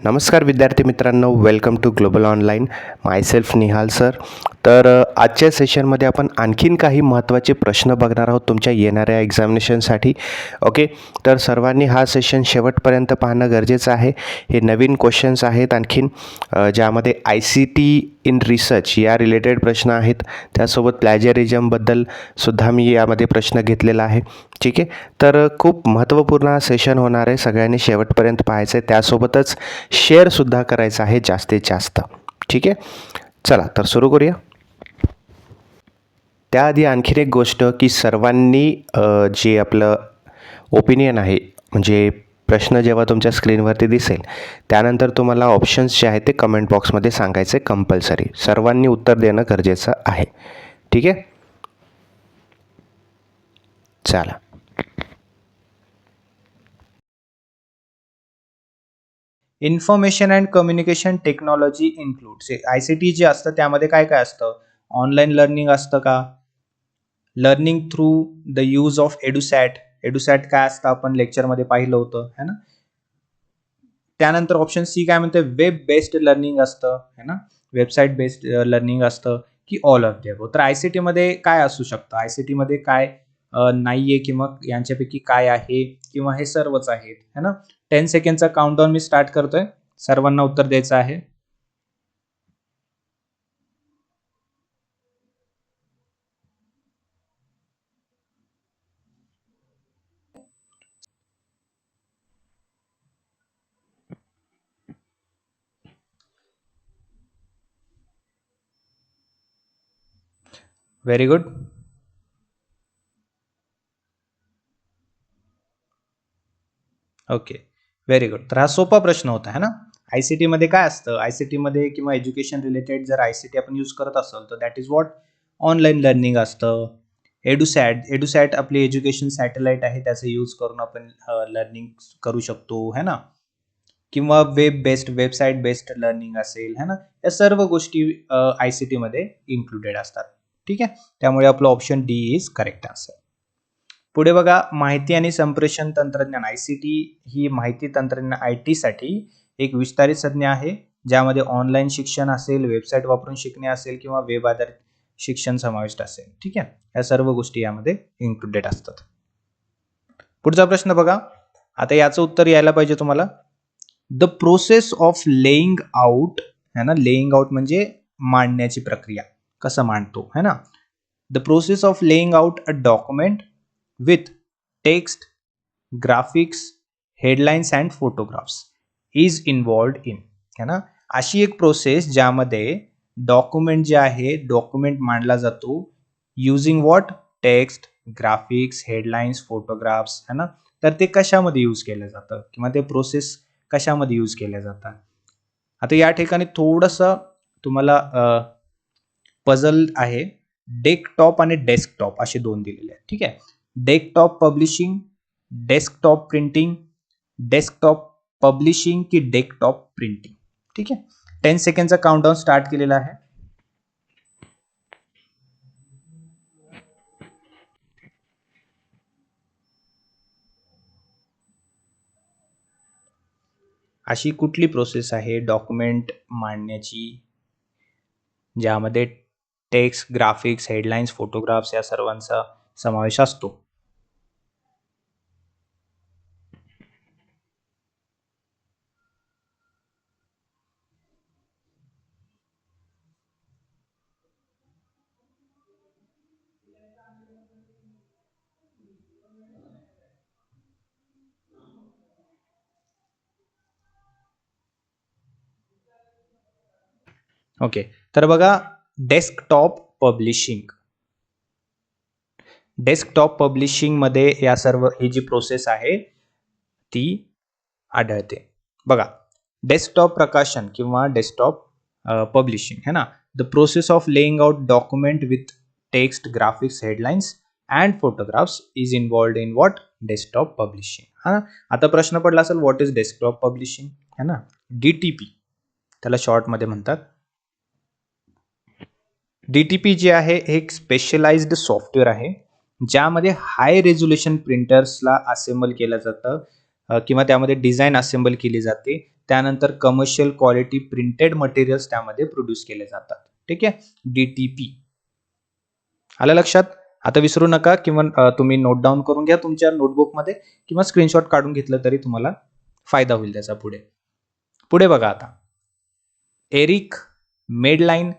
नमस्कार विद्यार्थी मित्रांनो welcome to global online myself Nihal sir तर आजच्या सेशनमध्ये आपण आणखीन काही महत्त्वाचे प्रश्न बघणार आहोत तुमच्या येणाऱ्या एक्झामिनेशनसाठी ओके तर सर्वांनी हा सेशन शेवटपर्यंत पाहणं गरजेचं आहे. हे नवीन क्वेश्चन्स आहेत आणखीन ज्यामध्ये I C T in research या रिलेटेड प्रश्न आहेत. त्यासोबत प्लॅजरिझमबद्दल सुद्धा मी यामध्ये प्रश्न घेतलेला आहे. ठीक आहे? तर खूप महत्त्वपूर्ण हा सेशन होणार आहे. सगळ्यांनी शेवटपर्यंत पाहायचं आहे त्यासोबतच शेअरसुद्धा करायचं आहे जास्तीत जास्त. ठीक आहे? चला तर सुरू करूया. त्याआधी आणखीन एक गोष्ट की सर्वांनी जे आपलं ओपिनियन आहे म्हणजे प्रश्न जेव्हा तुमच्या स्क्रीनवरती दिसेल त्यानंतर तुम्हाला ऑप्शन्स जे आहेत ते कमेंट बॉक्समध्ये सांगायचे कंपल्सरी सर्वांनी उत्तर देणं गरजेचं आहे. ठीक आहे? चला. Information and communication technology includes I C T जे असतं त्यामध्ये काय काय असतं? ऑनलाईन लर्निंग असतं का? Learning through the use of EDUSAT EDUSAT काय असतं आपण लेक्चरमध्ये पाहिलं होतं है ना? त्यानंतर ऑप्शन सी काय म्हणते वेब बेस्ड लर्निंग असतं है ना? वेबसाईट बेस्ड लर्निंग असतं की ऑल ऑफ देव तर आय सी टीमध्ये काय असू शकतं? आय सी टीमध्ये काय नाही आहे किंवा यांच्यापैकी काय आहे किंवा हे सर्वच आहेत है ना? टेन सेकंडचा काउंटडाऊन मी स्टार्ट करतोय. सर्वांना उत्तर द्यायचं आहे. Very good okay very good तर हा सोपा प्रश्न होता है ना? आय सी टीमध्ये काय असतं? आय सी टीमध्ये किंवा एज्युकेशन रिलेटेड जर आय सी टी आपण यूज करत असेल तर that is what online learning असतं. एडुसॅट एडुसॅट आपली एज्युकेशन सॅटेलाइट आहे त्याचा यूज करून आपण लर्निंग करू शकतो है ना? किंवा web based website based learning असेल है ना? या सर्व गोष्टी आय सी टीमध्ये इन्क्लुडेड असतात. ठीक आहे? त्यामुळे आपलं option D is correct answer पुढे बघा माहिती आणि संप्रेषण तंत्रज्ञान आय सी टी ही माहिती तंत्रज्ञान आय टीसाठी एक विस्तारित संज्ञा आहे ज्यामध्ये ऑनलाईन शिक्षण असेल वेबसाईट वापरून शिकणे असेल किंवा वेब आधारित शिक्षण समाविष्ट असेल. ठीक आहे? या सर्व गोष्टी यामध्ये इन्क्लुडेड असतात. पुढचा प्रश्न बघा. आता याचं उत्तर यायला पाहिजे तुम्हाला. The process of laying out है ना? लेईंग आउट म्हणजे मांडण्याची प्रक्रिया. कसं मांडतो है ना? The process of laying out a document with text graphics headlines and photographs is involved in है ना? अशी एक प्रोसेस ज्यामध्ये डॉक्युमेंट जे आहे डॉक्युमेंट मांडला जातो using what text graphics headlines photographs है ना? तर ते कशामध्ये यूज केलं जातं? किंवा ते प्रोसेस कशामध्ये यूज केल्या जातात? आता या ठिकाणी थोडंसं तुम्हाला पझल आहे. डेस्कटॉप आणि डेस्कटॉप असे दोन दिलेले आहेत. ठीक आहे? Desktop publishing desktop printing desktop publishing की डेस्कटॉप प्रिंटिंग ठीक आहे? टेन सेकंडचा काउंटडाऊन स्टार्ट केलेला आहे. अशी कुठली प्रोसेस आहे? डॉक्युमेंट मांडण्याची ज्यामध्ये टेक्स्ट ग्राफिक्स हेडलाईन्स फोटोग्राफ्स या सर्वांचा समावेश असतो. ओके तर बघा डेस्कटॉप पब्लिशिंग. डेस्कटॉप पब्लिशिंगमध्ये या सर्व ही जी प्रोसेस आहे ती आढळते. बघा डेस्कटॉप प्रकाशन किंवा डेस्कटॉप पब्लिशिंग है ना? The process of laying out document with text graphics headlines and photographs is involved in what desktop publishing हा आता प्रश्न पडला असेल व्हॉट इज डेस्कटॉप पब्लिशिंग है ना? डी टी पी त्याला शॉर्टमध्ये म्हणतात. डी टी पी जे आहे हे एक स्पेशलाइज्ड सॉफ्टवेअर आहे ज्यामध्ये हाय रेझोल्युशन प्रिंटर्सला असेंबल केलं जातं किंवा त्यामध्ये डिझाईन असेंबल केली जाते. त्यानंतर कमर्शियल क्वालिटी प्रिंटेड मटेरियल्स त्यामध्ये प्रोड्यूस केले जातात. ठीक आहे? डी टी पी आलं लक्षात? आता विसरू नका किंवा तुम्ही नोट डाऊन करून घ्या तुमच्या नोटबुकमध्ये किंवा स्क्रीनशॉट काढून घेतलं तरी तुम्हाला फायदा होईल त्याचा पुढे. पुढे बघा आता. ERIC MEDLINE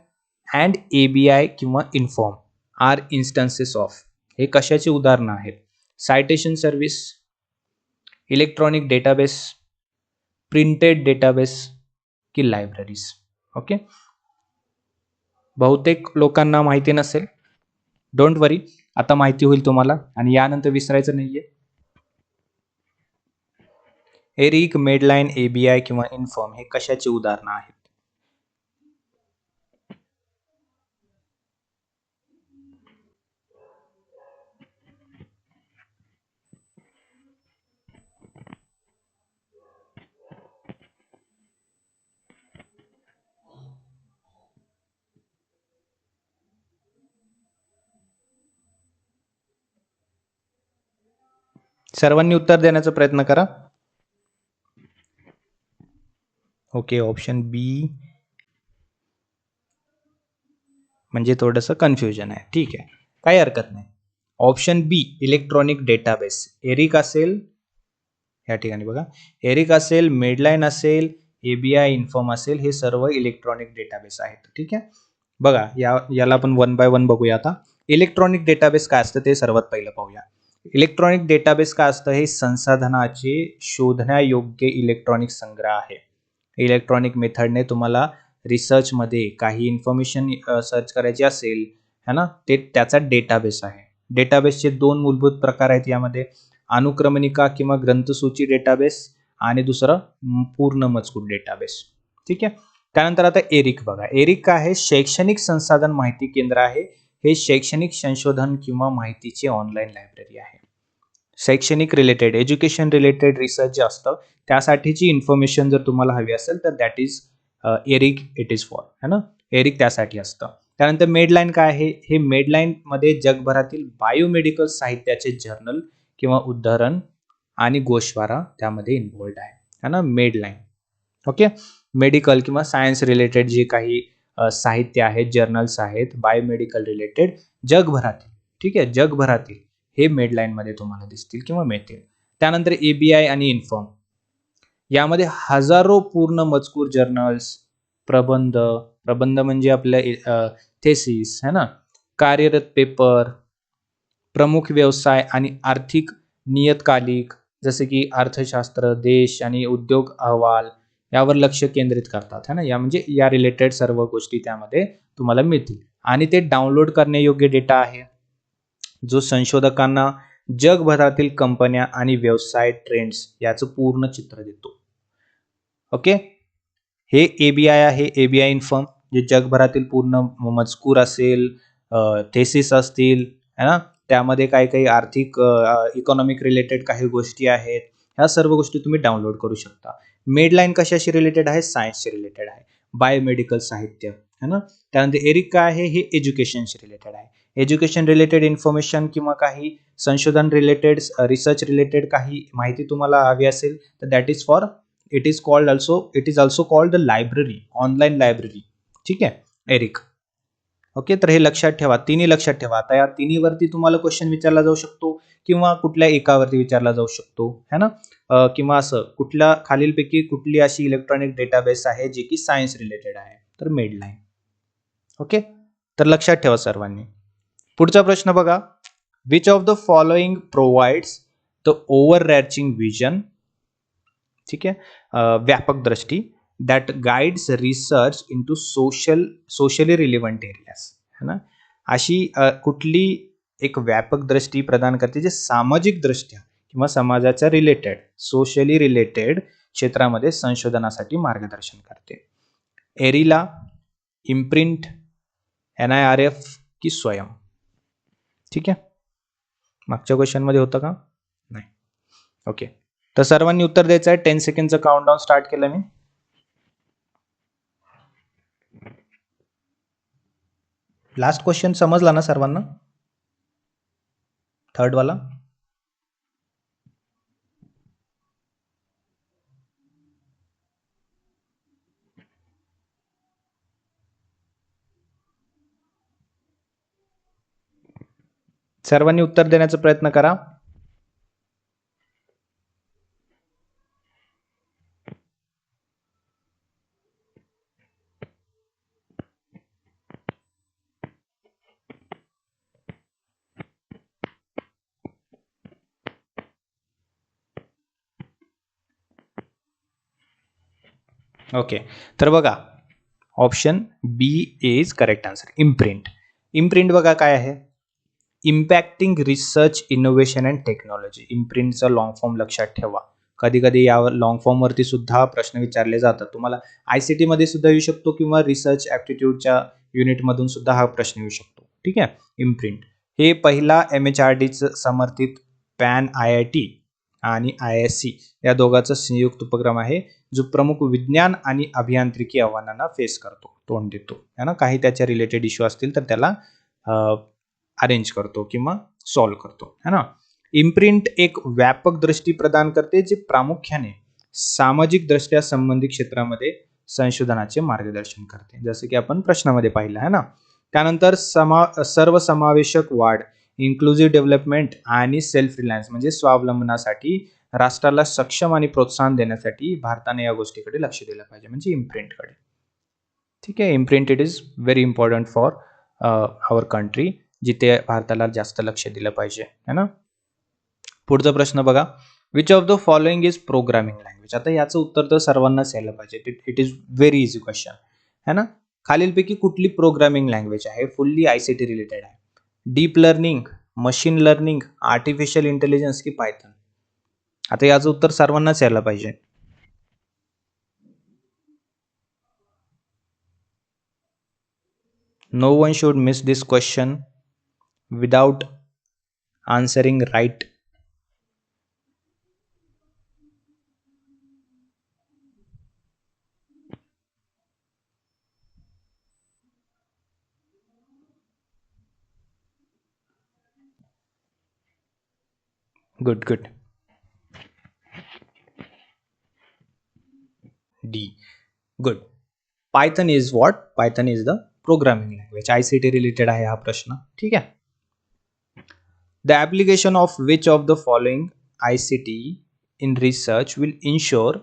and A B I किंवा इन्फॉर्म आर इन्स्टन्सेस ऑफ. हे कशाची उदाहरणं आहेत? Citation service electronic database printed database की लायब्ररीज ओके बहुतेक लोकांना माहिती नसेल. डोंट वरी आता माहिती होईल तुम्हाला आणि यानंतर विसरायचं नाहीये. एरिक मेडलाईन एबीआय किंवा इन्फॉर्म हे कशाची उदाहरणं आहेत? सर्वांनी उत्तर देण्याचा प्रयत्न करा. ओके ऑप्शन बी म्हणजे थोडंसं कन्फ्युजन आहे. ठीक आहे. काही हरकत नाही. Option B electronic database ERIC असेल या ठिकाणी बघा. एरिक असेल मेडलाईन असेल एबीआय इन्फॉर्म असेल हे सर्व इलेक्ट्रॉनिक डेटाबेस आहेत. ठीक आहे? बघा या याला आपण वन बाय वन बघूया आता. इलेक्ट्रॉनिक डेटाबेस काय असतं ते सर्वात पहिलं पाहूया. इलेक्ट्रॉनिक डेटाबेस काय असतं? हे संसाधनाचे शोधण्यायोग्य इलेक्ट्रॉनिक संग्रह आहे. इलेक्ट्रॉनिक मेथडने तुम्हाला रिसर्चमध्ये काही इन्फॉर्मेशन सर्च करायची असेल है ना? ते त्याचा डेटाबेस आहे. डेटाबेसचे दोन मूलभूत प्रकार आहेत यामध्ये. अनुक्रमणिका किंवा ग्रंथसूची डेटाबेस आणि दुसरं पूर्ण मजकूर डेटाबेस. ठीक आहे? त्यानंतर आता एरिक बघा. एरिक काय आहे? शैक्षणिक संसाधन माहिती केंद्र आहे. हे शैक्षणिक संशोधन किंवा माहितीची ऑनलाईन लायब्ररी आहे. शैक्षणिक रिलेटेड एज्युकेशन रिलेटेड रिसर्च जे असतं त्यासाठीची इन्फॉर्मेशन जर तुम्हाला हवी असेल तर that is ERIC it is for है ना? एरिक त्यासाठी असतं. त्यानंतर मेडलाईन काय आहे? हे मेडलाईनमध्ये जगभरातील बायोमेडिकल साहित्याचे जर्नल किंवा उद्धरण आणि गोशवारा त्यामध्ये इन्व्हॉल्ड आहे. है ना? मेडलाईन ओके मेडिकल किंवा सायन्स रिलेटेड जे काही साहित्य आहेत जर्नल्स आहेत बायोमेडिकल रिलेटेड जगभरातील ठीक आहे? जगभरातील हे मेडलाईनमध्ये तुम्हाला दिसतील किंवा मिळतील. त्यानंतर ए बी आय आणि इन्फॉर्म यामध्ये हजारो पूर्ण मजकूर जर्नल्स प्रबंध प्रबंध म्हणजे आपल्या थेसिस है ना? कार्यरत पेपर प्रमुख व्यवसाय आणि आर्थिक नियतकालिक जसे की अर्थशास्त्र देश आणि उद्योग अहवाल यावर लक्ष केंद्रित करतात है ना? या म्हणजे या रिलेटेड सर्व गोष्टी त्यामध्ये तुम्हाला मिळतील. आणि ते डाउनलोड करण्यायोग्य डेटा आहे जो संशोधकांना जगभरातील कंपन्या आणि व्यवसाय ट्रेंड्स याचं पूर्ण चित्र देतो. ओके हे ए बी आय आहे ए बी आय इन्फॉर्म जे जगभरातील पूर्ण मजकूर असेल थेसिस असतील है ना? त्यामध्ये काही काही आर्थिक इकॉनॉमिक रिलेटेड काही गोष्टी आहेत ह्या सर्व गोष्टी तुम्ही डाउनलोड करू शकता. मेडलाईन कशाशी रिलेटेड आहे? सायन्सशी रिलेटेड आहे. बायोमेडिकल साहित्य है ना? त्यानंतर एरिक काय आहे? हे एज्युकेशनशी रिलेटेड आहे. एज्युकेशन रिलेटेड इन्फॉर्मेशन किंवा काही संशोधन रिलेटेड रिसर्च रिलेटेड काही माहिती तुम्हाला हवी असेल तर that is for it is called also it is also called the library online library ठीक आहे एरिक ओके? तर हे लक्षात ठेवा. तिन्ही लक्षात ठेवा. आता या तिन्हीवरती तुम्हाला क्वेश्चन विचारला जाऊ शकतो किंवा कुठल्या एकावरती विचारला जाऊ शकतो है ना? किंवा असं कुठल्या खालीलपैकी कुठली अशी इलेक्ट्रॉनिक डेटाबेस आहे जी की सायन्स रिलेटेड आहे? तर मेडलाईन ओके? तर लक्षात ठेवा सर्वांनी. पुढचा प्रश्न बघा. Which of the following provides the overarching vision ठीक आहे? व्यापक दृष्टी. That guides research into social socially areas. है ना? अशी कुठली एक व्यापक दृष्टी प्रदान करते जे सामाजिक दृष्ट्या किंवा समाजाच्या रिलेटेड सोशली रिलेटेड क्षेत्रामध्ये संशोधनासाठी मार्गदर्शन करते. एरिला IMPRINT N I R F की स्वयं. ठीक आहे? मागच्या क्वेश्चनमध्ये होतं का? नाही. ओके तर सर्वांनी उत्तर द्यायचं आहे. टेन सेकंडचं काउंटडाऊन स्टार्ट केलं मी. लास्ट क्वेश्चन समजला ना सर्वांना? थर्डवाला सर्वांनी उत्तर देण्याचा प्रयत्न करा. ओके तर बघा option B is correct answer IMPRINT IMPRINT बघा काय आहे? Impacting research innovation and technology इम्प्रिंटचा long form लक्षात ठेवा. कधी कधी यावर लॉंग फॉर्मवरती सुद्धा प्रश्न विचारले जातात. तुम्हाला आय सी टीमध्ये सुद्धा येऊ शकतो किंवा रिसर्च ॲप्टिट्यूडच्या युनिटमधून सुद्धा हा प्रश्न येऊ शकतो. ठीक आहे? इम्प्रिंट हे पहिला एम एच आर डीचं समर्थित पॅन आय आय टी आणि आय एस सी या दोघांचा संयुक्त उपक्रम आहे. जो प्रमुख विज्ञान आणि अभियांत्रिकी आव्हानांना फेस करतो तोंड देतो. है ना? काही त्याच्या रिलेटेड इश्यू असतील तर त्याला अरेंज करतो किंवा सॉल्व करतो. है ना? इम्प्रिंट एक व्यापक दृष्टी प्रदान करते जे प्रामुख्याने सामाजिक दृष्ट्या संबंधित क्षेत्रामध्ये संशोधनाचे मार्गदर्शन करते. जसं की आपण प्रश्नामध्ये पाहिलं आहे ना? त्यानंतर समा सर्वसमावेशक वाढ इन्क्लुझिव्ह डेव्हलपमेंट आणि सेल्फ रिलायन्स म्हणजे स्वावलंबनासाठी राष्ट्राला सक्षम आणि प्रोत्साहन देण्यासाठी भारताने या गोष्टीकडे लक्ष दिलं पाहिजे म्हणजे इम्प्रिंटकडे ठीक आहे IMPRINT it is very important for our country जिथे भारताला जास्त लक्ष दिलं पाहिजे है ना? पुढचा प्रश्न बघा which of the following is programming language आता याचं उत्तर तर सर्वांनाच यायला पाहिजे it is very easy question है ना? खालीलपैकी कुठली प्रोग्रामिंग लँग्वेज आहे? Fully I C T related आहे. Deep learning machine learning artificial intelligence की पायथन आता याचं उत्तर सर्वांनाच यायला पाहिजे. No one should miss this question without answering right good good d good python is what python is the programming language ict related आहे हा प्रश्न ठीक आहे the application of which of the following ict in research will ensure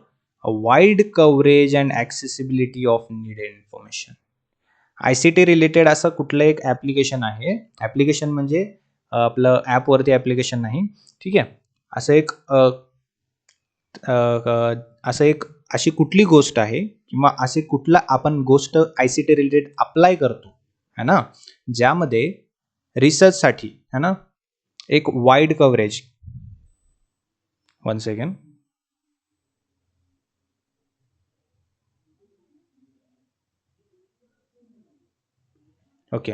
a wide coverage and accessibility of needed information I C T related असं कुठलं एक application आहे application म्हणजे अ, आपलं ॲपवरती ॲप्लिकेशन नाही ठीक आहे असं एक अ, अ, अ, असं एक अशी कुठली गोष्ट आहे किंवा असे कुठला आपण गोष्ट I C T related apply करतो है ना? ज्यामध्ये रिसर्चसाठी है ना? एक wide coverage one second okay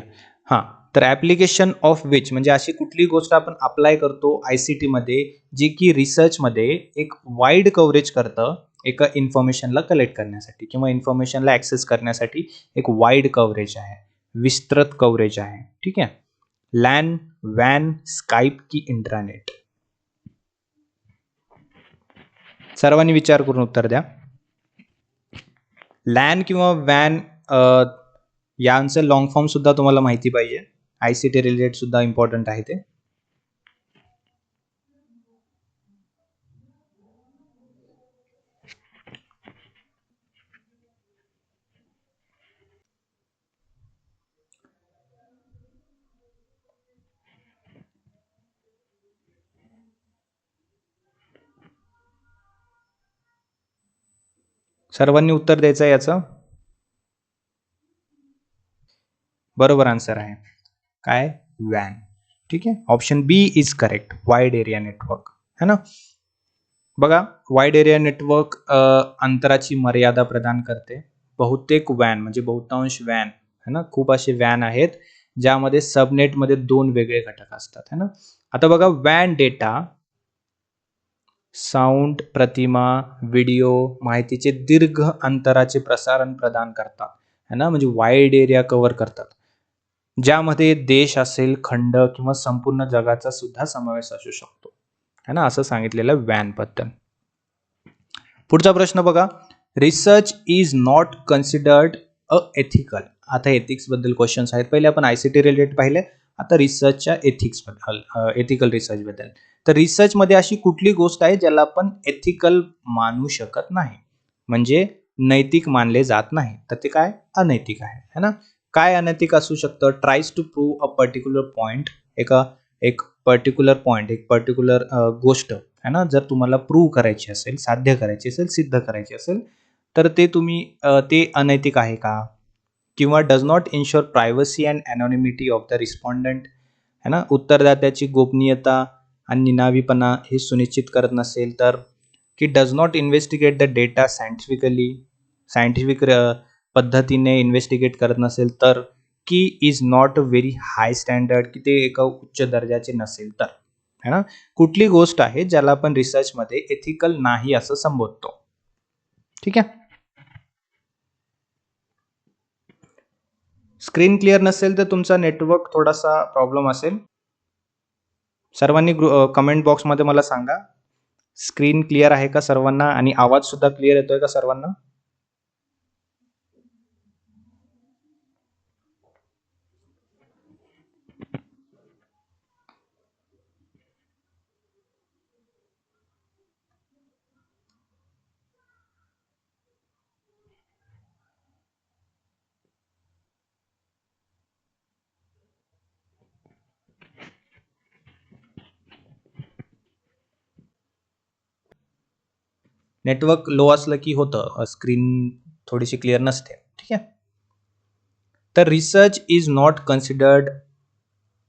हां. तर ॲप्लिकेशन ऑफ विच म्हणजे अशी कुठली गोष्ट आपण अप्लाय करतो आय सी टीमध्ये जी की रिसर्चमध्ये एक वाईड कव्हरेज करतं एका इन्फॉर्मेशनला कलेक्ट करण्यासाठी किंवा इन्फॉर्मेशनला ॲक्सेस करण्यासाठी एक वाईड कव्हरेज आहे विस्तृत कव्हरेज आहे. ठीक आहे? लॅन वॅन स्काईप की इंट्रानेट सर्वांनी विचार करून उत्तर द्या. लॅन किंवा वॅन यांचं लॉंग फॉर्म सुद्धा तुम्हाला माहिती पाहिजे. आय सी टी रिलेटेड सुद्धा इम्पॉर्टंट आहे ते. सर्वांनी उत्तर द्यायचं आहे याचं? बरोबर आन्सर आहे. काय? वॅन ठीक आहे? Option B is correct wide area network है ना? बघा वाईड एरिया नेटवर्क अंतराची मर्यादा प्रदान करते. बहुतेक वॅन म्हणजे बहुतांश वॅन है ना? खूप असे वॅन आहेत ज्यामध्ये सबनेटमध्ये दोन वेगळे घटक असतात. है ना? आता बघा वॅन डेटा साऊंड प्रतिमा व्हिडिओ माहितीचे दीर्घ अंतराचे प्रसारण प्रदान करतात. है ना? म्हणजे वाईड एरिया कव्हर करतात. ज्यामध्ये देश असेल खंड किंवा संपूर्ण जगाचा सुद्धा समावेश असू शकतो. है ना? असं सांगितलेलं वॅनबद्दल पुढचा प्रश्न बघा. Research is not considered a ethical आता एथिक्सबद्दल क्वेश्चन्स आहेत. पहिले आपण आय सी टी रिलेटेड पाहिले. आता रिसर्चच्या एथिक्सबद्दल एथिकल रिसर्चबद्दल तर रिसर्चमध्ये अशी कुठली गोष्ट आहे ज्याला आपण एथिकल मानू शकत नाही? म्हणजे नैतिक मानले जात नाही. तर ते काय? अनैतिक आहे है ना? काय अनैतिक असू शकतं? Tries to prove a particular point एका एक पर्टिक्युलर पॉईंट एक पर्टिक्युलर गोष्ट है ना? जर तुम्हाला प्रूव्ह करायची असेल साध्य करायची असेल सिद्ध करायची असेल तर ते तुम्ही ते अनैतिक आहे का? किंवा does not ensure privacy and anonymity of the respondent है ना? उत्तरदात्याची गोपनीयता आणि निनावीपणा हे सुनिश्चित करत नसेल तर की does not investigate the data scientifically scientific पद्धतीने इन्व्हेस्टिगेट करत नसेल तर की is not very high standard की ते एका उच्च दर्जाचे नसेल तर है ना? कुठली गोष्ट आहे ज्याला आपण रिसर्चमध्ये एथिकल नाही असं संबोधतो. ठीक आहे? स्क्रीन क्लिअर नसेल तर तुमचा नेटवर्क थोडासा प्रॉब्लेम असेल. सर्वांनी ग्रु कमेंट बॉक्समध्ये मला सांगा. स्क्रीन क्लिअर आहे का सर्वांना? आणि आवाजसुद्धा क्लिअर येतो आहे का सर्वांना? नेटवर्क लो असलं की होतं. स्क्रीन थोडीशी क्लिअर नसते. ठीक आहे? तर research is not considered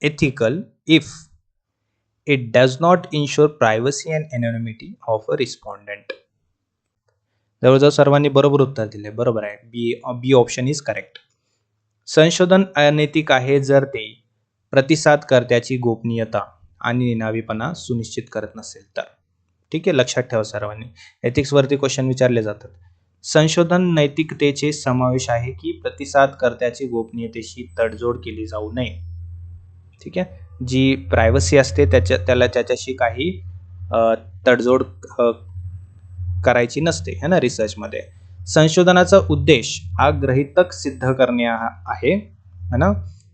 ethical if it does not ensure privacy and anonymity of a respondent जवळजवळ सर्वांनी बरोबर उत्तर दिले बरोबर आहे. B B option is correct संशोधन अनैतिक आहे जर ते प्रतिसादकर्त्याची गोपनीयता आणि निनावीपणा सुनिश्चित करत नसेल तर. ठीक आहे? लक्षात ठेवा सर्वांनी. एथिक्सवरती क्वेश्चन विचारले जातात. संशोधन नैतिकतेचे समावेश आहे की प्रतिसादकर्त्याची गोपनीयतेशी तडजोड केली जाऊ नये? ठीक आहे? जी प्रायव्हसी असते त्याच्या त्याला त्याच्याशी काही तडजोड करायची नसते है ना रिसर्चमध्ये संशोधनाचा उद्देश हा ग्रहितक सिद्ध करणे हा आहे है ना?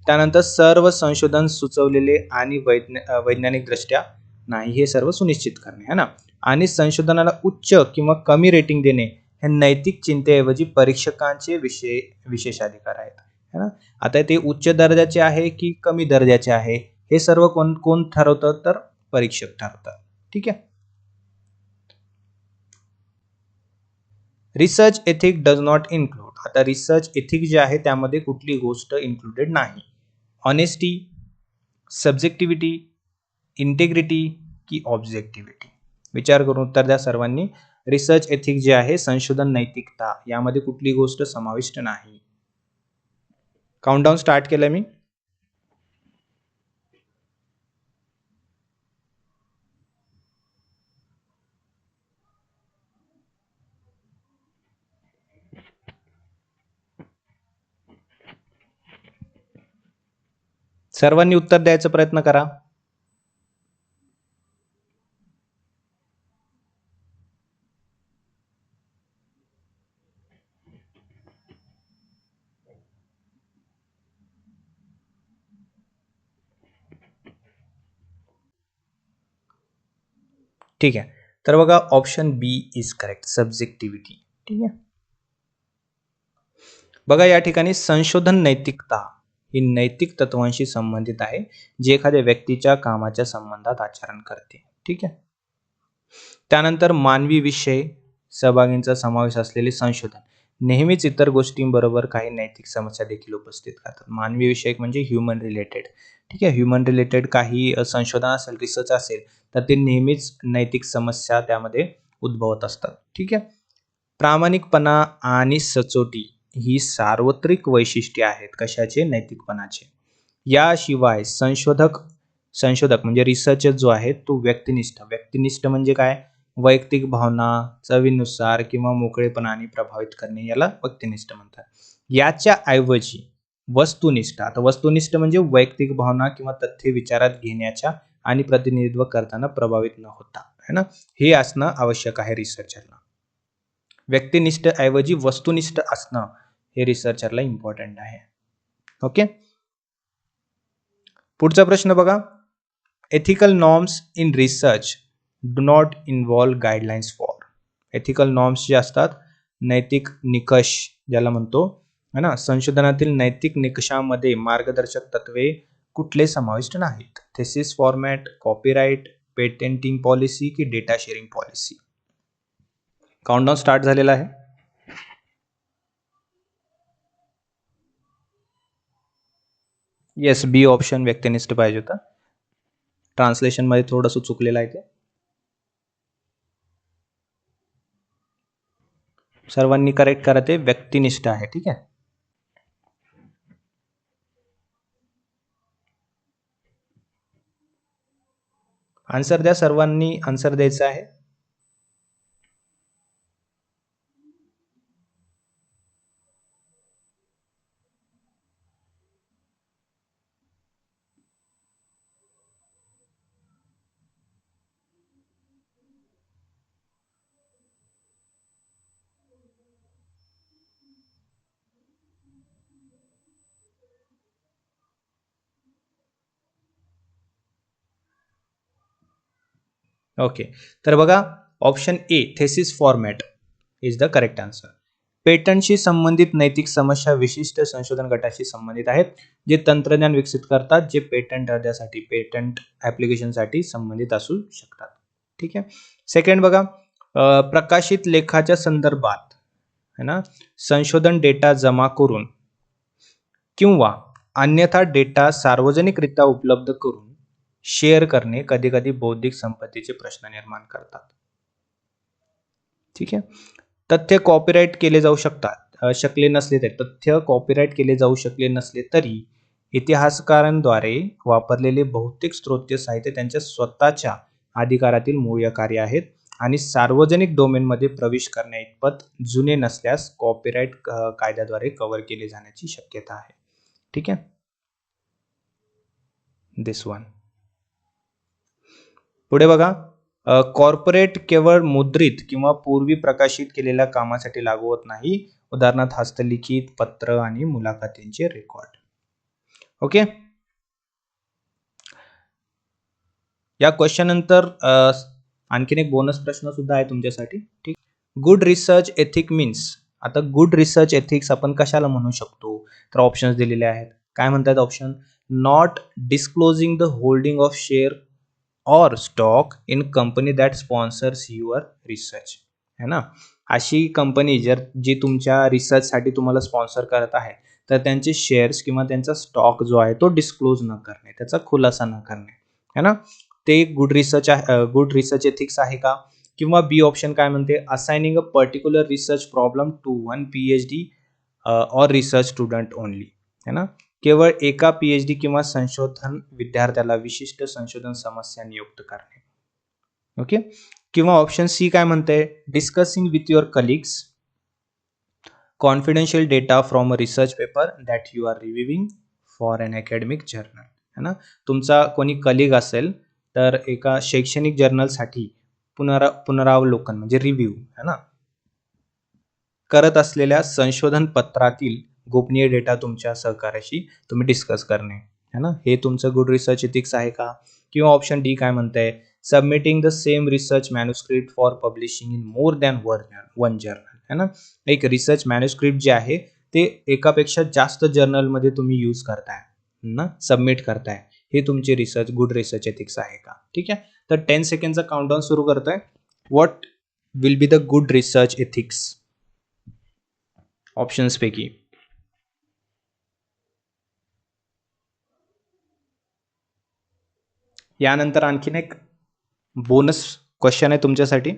त्यानंतर सर्व संशोधन सुचवलेले आणि वैज्ञ वैज्ञानिकदृष्ट्या नाही हे सर्व सुनिश्चित करणे है ना? आणि संशोधनाला उच्च किंवा कमी रेटिंग देणे हे नैतिक चिंतेऐवजी परीक्षकांचे विषय विशेषाधिकार आहेत है ना? आता ते उच्च दर्जाचे आहे की कमी दर्जाचे आहे हे सर्व कोण कोण ठरवतं? तर परीक्षक ठरवतात ठीक आहे? Research ethic does not include आता रिसर्च एथिक जे आहे त्यामध्ये कुठली गोष्ट इन्क्लुडेड नाही. ऑनेस्टी सब्जेक्टिव्हिटी इंटेग्रिटी की ऑब्जेक्टिव्हिटी विचार करून उत्तर द्या सर्वांनी. रिसर्च एथिक जे आहे संशोधन नैतिकता यामध्ये कुठली गोष्ट समाविष्ट नाही. काउंटडाऊन स्टार्ट केलं मी. सर्वांनी उत्तर द्यायचा प्रयत्न करा. ठीक आहे. तर बघा option B is correct subjectivity ठीक आहे. बघा या ठिकाणी संशोधन नैतिकता ही नैतिक तत्वांशी संबंधित आहे जे एखाद्या व्यक्तीच्या कामाच्या संबंधात आचरण करते. ठीक आहे. त्यानंतर मानवी विषय सहभागींचा समावेश असलेले संशोधन. नेहमीच इतर गोष्टींबरोबर काही नैतिक समस्या देखील उपस्थित राहतात. मानवी विषयक म्हणजे ह्युमन रिलेटेड ठीक आहे? ह्युमन रिलेटेड काही संशोधन असेल रिसर्च असेल तर ते नेहमीच नैतिक समस्या त्यामध्ये उद्भवत असतात. ठीक आहे? प्रामाणिकपणा आणि सचोटी ही सार्वत्रिक वैशिष्ट्ये आहेत कशाचे? नैतिकपणाचे. याशिवाय संशोधक संशोधक म्हणजे रिसर्चर जो आहे तो व्यक्तिनिष्ठ. व्यक्तिनिष्ठ म्हणजे काय? वैयक्तिक भावना चवीनुसार किंवा मोकळेपणाने प्रभावित करणे याला व्यक्तिनिष्ठ म्हणतात. याच्या ऐवजी वस्तुनिष्ठ आता वस्तुनिष्ठ म्हणजे वैयक्तिक भावना किंवा तथ्य विचारात घेण्याच्या आणि प्रतिनिधित्व करताना प्रभावित न होता है ना? हे असणं आवश्यक आहे रिसर्चरला. व्यक्तिनिष्ठ ऐवजी वस्तुनिष्ठ असणं हे रिसर्चरला इम्पॉर्टंट आहे. ओके? पुढचा प्रश्न बघा. Ethical norms in research do not involve guidelines for ethical norms जे असतात नैतिक निकष ज्याला म्हणतो है ना? संशोधनातील नैतिक निकषामध्ये मार्गदर्शक तत्वे कुठले समाविष्ट नाहीत. Thesis format copyright patenting policy की data sharing policy countdown start झालेला आहे. येस बी ऑप्शन व्यक्तिनिष्ठ पाहिजे होता. ट्रान्सलेशनमध्ये थोडंसं चुकलेलं आहे ते. सर्वांनी करेक्ट करा ते. व्यक्तिनिष्ठ आहे. ठीक आहे? आन्सर द्या. सर्वांनी आन्सर द्यायचं आहे. ओके तर बघा option A thesis format is the correct answer पेटंटशी संबंधित नैतिक समस्या विशिष्ट संशोधन गटाशी संबंधित आहेत जे तंत्रज्ञान विकसित करतात जे पेटंट अर्जासाठी पेटंट ॲप्लिकेशनसाठी संबंधित असू शकतात. ठीक आहे? सेकंड बघा प्रकाशित लेखाच्या संदर्भात है ना? संशोधन डेटा जमा करून किंवा अन्यथा डेटा सार्वजनिकरित्या उपलब्ध करून शेअर करणे कधीकधी बौद्धिक संपत्तीचे प्रश्न निर्माण करतात. ठीक आहे? तथ्य कॉपीराईट केले जाऊ शकतात. शकले नसले तरी. तथ्य कॉपीराईट केले जाऊ शकले नसले तरी इतिहासकारांद्वारे वापरलेले बहुतेक स्त्रोत साहित्य त्यांच्या स्वतःच्या अधिकारातील मूळ कार्य आहेत आणि सार्वजनिक डोमेनमध्ये प्रवेश करण्याइतपत जुने नसल्यास कॉपीराईट कायद्याद्वारे कव्हर केले जाण्याची शक्यता आहे. ठीक आहे? दिस वन पुढे बघा. कॉर्पोरेट केवळ मुद्रित किंवा पूर्वी प्रकाशित केलेल्या कामासाठी लागू होत नाही. उदाहरणार्थ हस्तलिखित पत्र आणि मुलाखतींचे रेकॉर्ड ओके या क्वेश्चन नंतर आणखीन एक बोनस प्रश्न सुद्धा आहे तुमच्यासाठी. ठीक? गुड रिसर्च एथिक मीन्स आता गुड रिसर्च एथिक्स आपण कशाला म्हणू शकतो? तर ऑप्शन्स दिलेले आहेत. काय म्हणतात option not disclosing the holding of share or stock in company that sponsors your research है ना? अशी कंपनी जर जी तुमच्या रिसर्चसाठी तुम्हाला स्पॉन्सर करत आहे तर त्यांचे शेअर्स किंवा त्यांचा स्टॉक जो आहे तो डिस्क्लोज न करणे त्याचा खुलासा न करणे. है ना? ते गुड रिसर्च आहे गुड रिसर्च एथिक्स आहे का? किंवा बी ऑप्शन काय म्हणते? Assigning a particular research problem to one P H D or research student only है ना? केवळ एका पी एच डी किंवा संशोधन विद्यार्थ्याला विशिष्ट संशोधन समस्या नियुक्त करणे. ओके किंवा ऑप्शन सी काय म्हणते discussing with your colleagues confidential data from a research paper that you are reviewing for an academic journal है ना? तुमचा कोणी कलिग असेल तर एका शैक्षणिक जर्नलसाठी पुनरा पुनरावलोकन म्हणजे रिव्ह्यू है ना? करत असलेल्या संशोधन पत्रातील गोपनीय डेटा तुमच्या सहकार्याशी तुम्ही डिस्कस करणे. है ना? हे तुमचं गुड रिसर्च इथिक्स आहे का? किंवा ऑप्शन डी काय म्हणतंय? Submitting the same research manuscript for publishing in more than one one journal है ना? एक रिसर्च मॅन्युस्क्रिप्ट जे आहे ते एकापेक्षा जास्त जर्नलमध्ये तुम्ही यूज करताय. ना? सबमिट करताय. हे तुमचे रिसर्च गुड रिसर्च एथिक्स आहे का? ठीक आहे? तर टेन सेकंडचा काउंटडाऊन सुरू करतोय. What will be the good research ethics ऑप्शन्सपैकी यानंतर आणखीन एक बोनस क्वेश्चन आहे तुमच्यासाठी.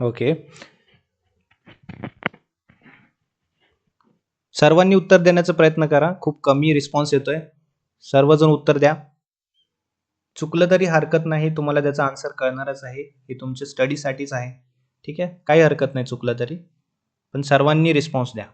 ओके सर्वांनी उत्तर देण्याचा प्रयत्न करा. खूप कमी रिस्पॉन्स येतोय. सर्वजण उत्तर द्या. चुकलं तरी हरकत नाही. तुम्हाला त्याचा आन्सर कळणारच आहे. हे तुमच्या स्टडीसाठीच आहे. ठीक आहे? काही हरकत नाही चुकलं तरी. पण सर्वांनी रिस्पॉन्स द्या.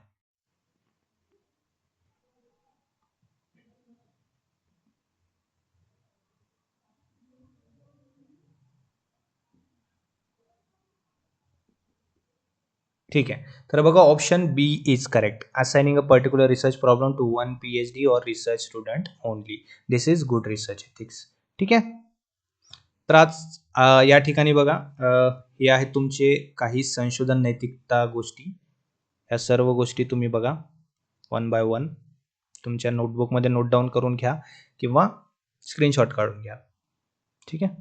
ठीक आहे. तर बघा option B is correct assigning a particular research problem to one P H D or research student only this is good research ethics ठीक आहे? तर आज या ठिकाणी बघा हे आहेत तुमचे काही संशोधन नैतिकता गोष्टी. या सर्व गोष्टी तुम्ही बघा वन बाय वन तुमच्या नोटबुकमध्ये नोट डाऊन करून घ्या किंवा स्क्रीनशॉट काढून घ्या. ठीक आहे?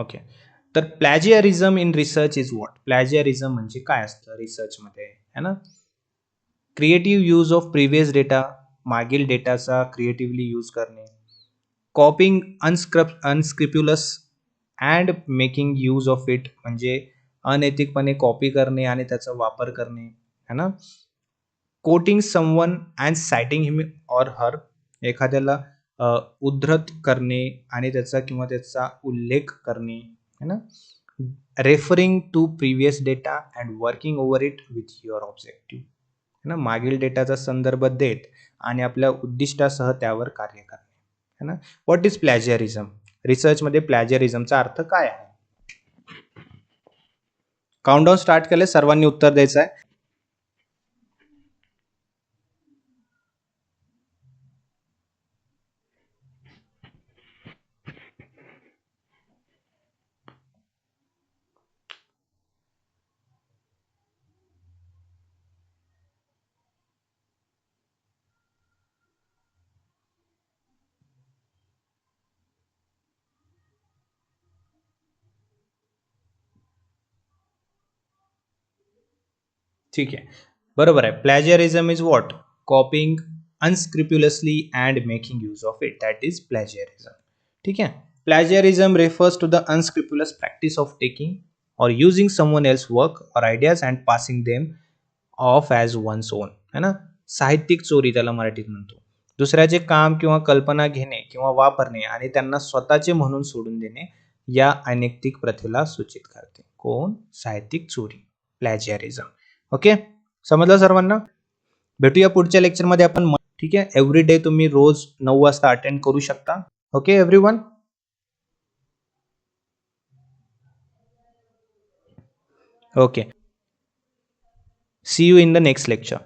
ओके तर plagiarism in research is what plagiarism म्हणजे काय असतं रिसर्चमध्ये है ना? Creative use of previous data मागील डेटाचा क्रिएटिव्हली यूज करणे copying अनस्क्रप unscrupulous and making use of it म्हणजे अनैतिकपणे कॉपी करणे आणि त्याचा वापर करणे है ना? Quoting someone and citing him or her एखाद्याला उद्धृत करणे आणि त्याचा किंवा त्याचा उल्लेख करणे. है ना? Referring to previous data and working over it with your objective है ना? मागील डेटाचा संदर्भ देत आणि आपल्या उद्दिष्टासह त्यावर कार्य करणे. है ना? व्हॉट इज प्लॅजिअरिझम रिसर्चमध्ये प्लॅजिअरिझमचा अर्थ काय आहे? काउंटडाऊन स्टार्ट केले सर्वांनी उत्तर द्यायचं आहे. ठीक आहे. बरोबर आहे. Plagiarism is what copying unscrupulously and making use of it that is plagiarism ठीक आहे? Plagiarism refers to the unscrupulous practice of taking or using someone else work or ideas and passing them off as one's own है ना? साहित्यिक चोरी त्याला मराठीत म्हणतो. दुसऱ्याचे काम किंवा कल्पना घेणे किंवा वापरणे आणि त्यांना स्वतःचे म्हणून सोडून देणे या अनैतिक प्रथेला सूचित करते. कोण? साहित्यिक चोरी. Plagiarism okay? समजलं सर्वांना? भेटूया पुढच्या लेक्चरमध्ये आपण. ठीक आहे? एव्हरी डे तुम्ही रोज नऊ वाजता अटेंड करू शकता. Okay everyone okay. See you in the next lecture